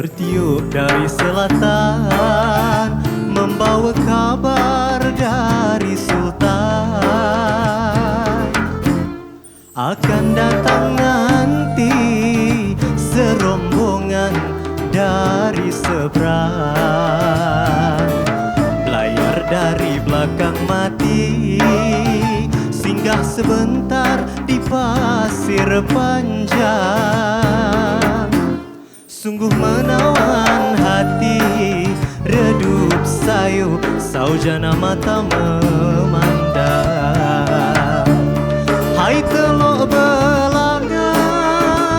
bertiup dari selatan membawa kabar dari sultan. Akan datang nanti serombongan dari seberang. Layar dari belakang mati singgah sebentar di pasir panjang. Sungguh menawan hati Redup sayu Saujana mata memandang. Hai teluk belaga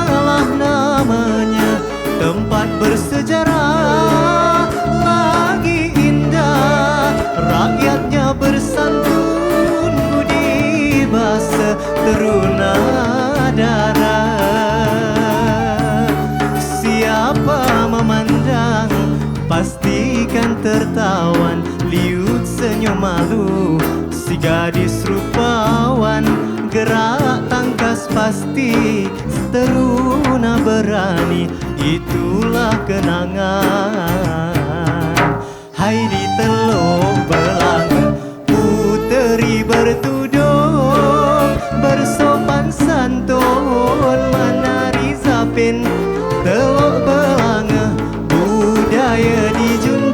lah namanya Tempat bersejarah. Lagi indah Rakyatnya bersantun budi bahasa teruna darah memandang Pastikan tertawan Liut senyum malu Si gadis rupawan Gerak tangkas pasti Teruna berani Itulah kenangan. Hai di teluk belang Puteri bertudung Bersopan santun. 已经